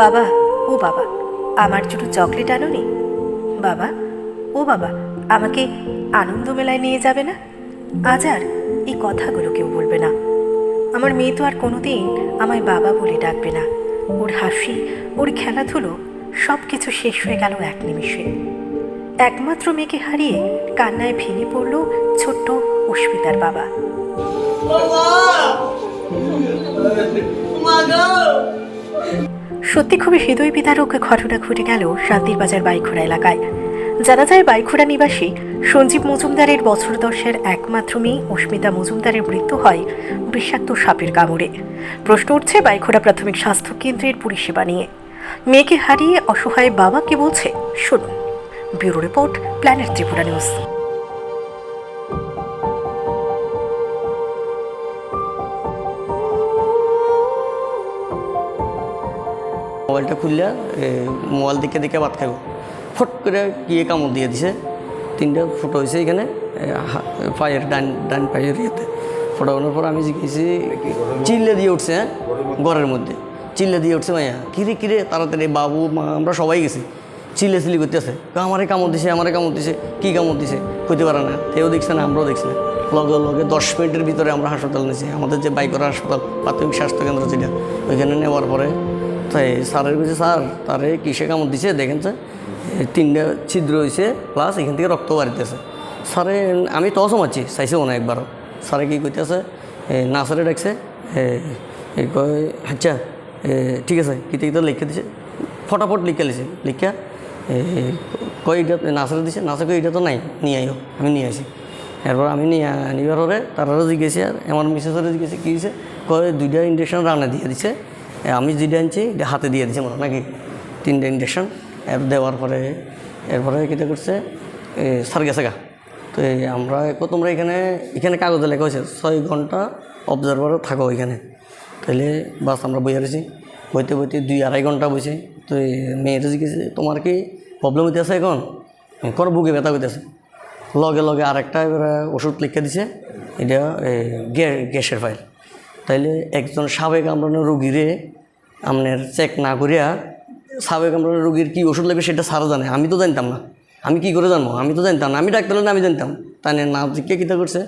বাবা, ও বাবা, আমার জন্য চকলেট আনোনি? বাবা, ও বাবা, আমাকে আনন্দ মেলায় নিয়ে যাবে না? আজ আর এই কথাগুলো কেউ বলবে না। আমার মেয়ে তো আর কোনোদিন আমায় বাবা বলে ডাকবে না। ওর হাসি, ওর খেলাধুলো সব কিছু শেষ হয়ে গেল এক নিমিষে। একমাত্র মেয়েকে হারিয়ে কান্নায় ভেঙে পড়ল ছোট্ট অস্মিতার বাবা। সত্যি খুবই হৃদয় বিদারক ঘটনা ঘটে গেল শান্তির বাজার বাইখোড়া এলাকায়। জানা যায় বাইখোড়া নিবাসী সঞ্জীব মজুমদারের বছর দশের একমাত্র মেয়ে অস্মিতা মজুমদারের মৃত্যু হয় বিষাক্ত সাপের কামড়ে। প্রশ্ন উঠছে বাইখোড়া প্রাথমিক স্বাস্থ্য কেন্দ্রের পরিষেবা নিয়ে। মেয়েকে হারিয়ে অসহায় বাবা কে বলছে, শুনুন, bureau report, Planet Tripura News. মোবাইলটা খুললে মোবাইল দিকে দিকে ভাত খাইব। ফট করে গিয়ে কামড় দিয়ে দিছে। তিনটা ফটো হয়েছে এখানে পায়ের ডান ডান পায়ের ইয়েতে। ফটো আনার পর আমি জিজ্ঞেসি চিল্লে দিয়ে উঠছে হ্যাঁ ঘরের মধ্যে। চিল্লে দিয়ে উঠছে মাইয়া কিরে কিরে তাড়াতাড়ি বাবু, মা, আমরা সবাই গেছি। চিল্লে চিল্লি করতেছে। আমারে কামড় দিছে, আমারে কামড় দিছে, কী কামড় দিছে? কইতে পারে না, কেউ দেখছে না, আমরাও দেখছি না। লগে লগে দশ মিনিটের ভিতরে আমরা হাসপাতাল নিয়েছি আমাদের যে বাইকরা হাসপাতাল, প্রাথমিক স্বাস্থ্যকেন্দ্র যেটা, ওইখানে নেওয়ার পরে তাই স্যারের কাছে স্যার, তারে কিসে কামড় দিছে? দেখেন তিনটা ছিদ্র হয়েছে প্লাস এখান থেকে রক্ত বাড়িতেছে। স্যারে, আমি তো সমাচ্ছি চাইছে না একবারও। স্যারে কী কইতেছে নার্সারে ডাকছে কয় আচ্ছা ঠিক আছে কিতে কিতে লিখে দিছে? ফটাফট লিখে লিছে, লিখা কয় এটা নার্সারে দিছে? নার্সারে কয় এটা তো নাই, নিয়ে আইও, আমি নিয়ে আসি। এরপর আমি নিয়ে নিবার পরে তারাও জিজ্ঞেসি আর আমার মিসেসরে জিজ্ঞেসি, কী হয়েছে কয়, দুইটা ইঞ্জেকশন রান্না দিয়ে দিছে। আমি যেটা আনছি, এটা হাতে দিয়ে দিছে মনে নাকি তিনটে ইঞ্জেকশন এর দেওয়ার পরে, এরপরে কীটা করছে সার গেছে গা। তো আমরা তোমরা এখানে এখানে কাগজে লেখা হয়েছে, ছয় ঘণ্টা অবজারভার থাকো এখানে। তাহলে বাস আমরা বইয়া রয়েছি। বইতে বইতে দুই আড়াই ঘণ্টা বসে তো মেয়েটা জিজ্ঞেসে তোমার কি প্রবলেম হইতেছে এখন? কর বুকে ব্যথা হইতেছে? লগে লগে আরেকটা ওষুধ লিখে দিছে। এটা গ্যাসের ফাইল তাইলে একজন সাবেক আমরা রুগীরে আপনার চেক না করিয়া সাবেক আমরা রুগীর কী ওষুধ লাগবে সেটা সারা জানে, আমি তো জানতাম না। আমি কি করে জানব? আমি তো জানতাম না, আমি ডাক্তার হলে আমি জানতাম। তাই না জিজ্ঞে কীটা করছে?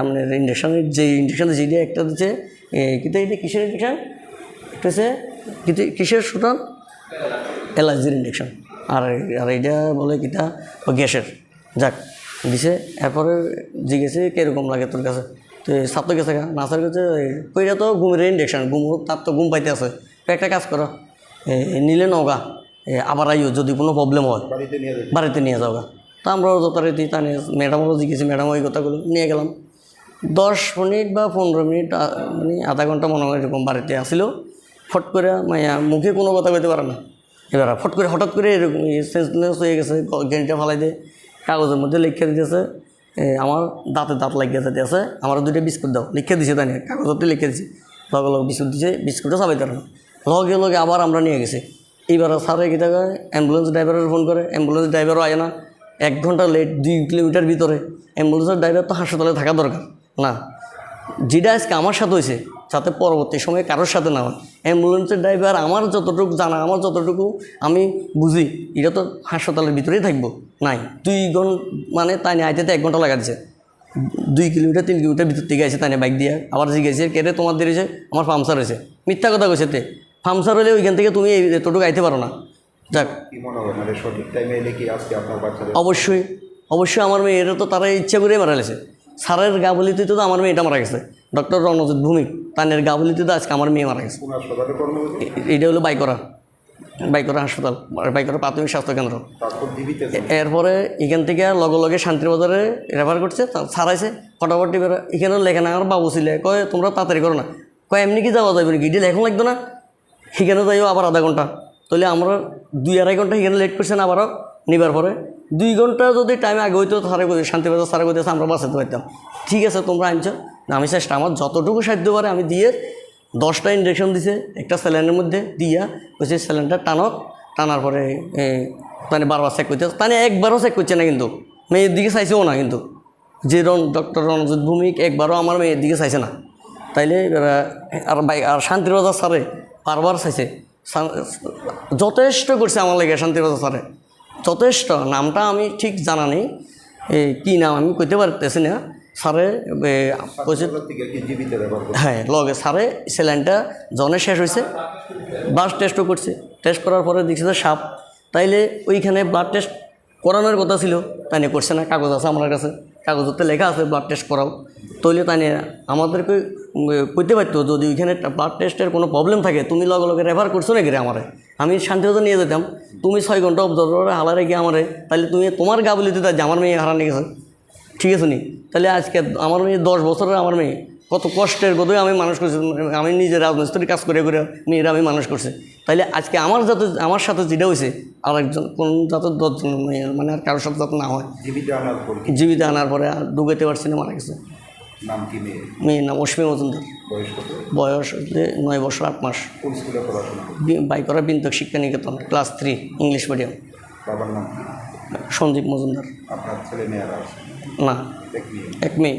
আপনার ইঞ্জেকশনের যে ইঞ্জেকশন দিচ্ছে এটা একটা দিচ্ছে কিতা এটা কিসের ইঞ্জেকশন একটা হচ্ছে কিসের সুতরাং অ্যালার্জির ইঞ্জেকশন আর আর এইটা বলে কিটা গ্যাসের। যাক, দিছে, এরপরে জিজ্ঞেসে কীরকম লাগে তোর কাছে? তো সাপ তো গেছে নার্সার কাছে ওইটা তো ঘুমের ইঞ্জেকশন ঘুম তার তো ঘুম পাইতে আছে। তো একটা কাজ করো নিলে নগা এ, আবার আইও যদি কোনো প্রবলেম হয়। বাড়িতে নিয়ে যাও। গা। তা আমরাও যথারীতি তা নিয়ে ম্যাডামও জিজ্ঞেসি ম্যাডাম ওই কথাগুলো নিয়ে গেলাম। দশ মিনিট বা পনেরো মিনিট মানে আধা ঘণ্টা মনে হয় এরকম বাড়িতে আসিল। ফট করে মাইয়া মুখে কোনো কথা কইতে পারে না। এবার ফট করে হঠাৎ করে এরকম সেন্সলেস হয়ে গেছে গেনটা ফালাই দিয়ে কাগজের মধ্যে লিখে দিতেছে। আমার দাঁতে দাঁত লাগিয়ে যেতে আছে, আমার দুইটা বিস্কুট দাও। লিখে দিছে তাই কাগজতে লিখে দিছে। লগে লগে বিস্কুট দিছে বিস্কুটও চাবাই তার লগে লগে আবার আমরা নিয়ে গেছি। এইবার স্যারে কী থাকে অ্যাম্বুলেন্স ড্রাইভারের ফোন করে অ্যাম্বুলেন্স ড্রাইভারও আয় না। এক ঘণ্টা লেট দুই কিলোমিটার ভিতরে অ্যাম্বুলেন্সের ড্রাইভার তো হাসপাতালে থাকা দরকার। না, যেটা আজকে আমার সাথে হয়েছে যাতে পরবর্তী সময়ে কারোর সাথে না হয়। অ্যাম্বুলেন্সের ড্রাইভার আমার যতটুকু জানা আমার যতটুকু আমি বুঝি এটা তো হাসপাতালের ভিতরেই থাকব। নাই দুই ঘণ্টা মানে তাই নিয়ে আইতে এক ঘণ্টা লাগাচ্ছে। দুই কিলোমিটার তিন কিলোমিটার ভিতর থেকে আছে তাই বাইক দিয়ে। আবার জিজ্ঞেসে কেটে তোমার দেরিছে? আমার পামসার হয়েছে। মিথ্যা কথা কইছে তে। পামসার হলে ওইখান থেকে তুমি এই এতটুকু আইতে পারো না। যাক। মনে অবশ্যই অবশ্যই আমার মেয়ে এটা তো তারা ইচ্ছা করে মারা গেছে। সারের গা বলিতে তো আমার মেয়েটা মারা গেছে। ডক্টর রণজিৎ ভূমিক তানের গা বলিতে তো আজকে আমার মেয়ে মারা গেছে। এটা হলো বাইকরা। বাইকরা হাসপাতাল বাইকরা প্রাথমিক স্বাস্থ্যকেন্দ্র এরপরে এখান থেকে লগে লগে শান্তিবাজারে রেফার করছে ছাড়াইছে ফটাফট এবার এখানে লেখা না আমার বাবু ছিল কয় তোমরা তাড়াতাড়ি করো না। কয় এমনি কি যাওয়া যাবে নাকি ডিল এখন লাগতো না। সেখানে যাইও আবার আধা ঘণ্টা। তাহলে আমরা দুই আড়াই ঘণ্টা এখানে লেট করছে না আবারও। নিবার পরে দুই ঘণ্টা যদি টাইমে আগে হইতো সারে শান্তিবাজার সারে কইতেছে, আমরা বাঁচাতে পারতাম। ঠিক আছে, তোমরা আনছো আমি চেষ্টা, আমার যতটুকু সাহায্য পারে আমি দিয়ে দশটা ইঞ্জেকশন দিছে, একটা স্যালাইনের মধ্যে দিয়া কইছে স্যালাইনটা টানক টানার পরে মানে বারবার চেক করতে, তানে একবারও চেক করছে না কিন্তু, মেয়ের দিকে চাইছেও না কিন্তু। যে রন ডক্টর রণজিৎ ভৌমিক একবারও আমার মেয়ের দিকে চাইছে না। তাইলে আর বাই আর শান্তির বাজার স্যারে বারবার চাইছে। যথেষ্ট করছে আমার লেগে শান্তিবাজার স্যারে। যথেষ্ট, নামটা আমি ঠিক জানা নেই। কী নাম আমি কইতে পারতেছি না। সারে হ্যাঁ লগে সারে স্যালাইনটা জনে শেষ হয়েছে ব্লাড টেস্টও করছে। টেস্ট করার পরে দেখছে যে সাপ। তাইলে ওইখানে ব্লাড টেস্ট করানোর কথা ছিল, তাই নিয়ে করছে না। কাগজ আছে আমার কাছে। কাগজতে লেখা আছে, ব্লাড টেস্ট করাও। তাইলে তাই আমাদেরকে কইতে পারতো যদি ওইখানে ব্লাড টেস্টের কোনো প্রবলেম থাকে তুমি লগে লগে রেফার করছ নাকি রে আমারে? আমি শান্তিবাজার নিয়ে যেতাম। তুমি ছয় ঘণ্টা অবজার্ভারে হালারে গিয়ে আমারে তাহলে তুমি তোমার গা বলে দিতে যে আমার মেয়ে হারানি গেছে ঠিক আছে নি? তাহলে আজকে আমার মেয়ে দশ বছরের আমার মেয়ে। কত কষ্টের বোধহয় আমি মানুষ করছি আমি নিজে রাজমিস্ত্রি কাজ করে করে মেয়েরা আমি মানুষ করছি। তাহলে আজকে আমার যাতে আমার সাথে যেটা হয়েছে আর একজন কোন যাতে দশজন মেয়ের মানে আর কারোর সাথে যাতে না হয়। জীবিত আনার পর। জীবিত আনার পরে আর ডুবাইতে পারছি না মারা গেছে। নাম কি মেয়ে মেয়ের নাম অশ্মী মজুমদার। বয়স হচ্ছে নয় বছর আট মাস। বাইকরা বিন্তক Shiksha Niketan class three English medium. বাবার নাম সন্দীপ মজুমদার। আপনার ছেলে মেয়েরা না। এক মেয়ে।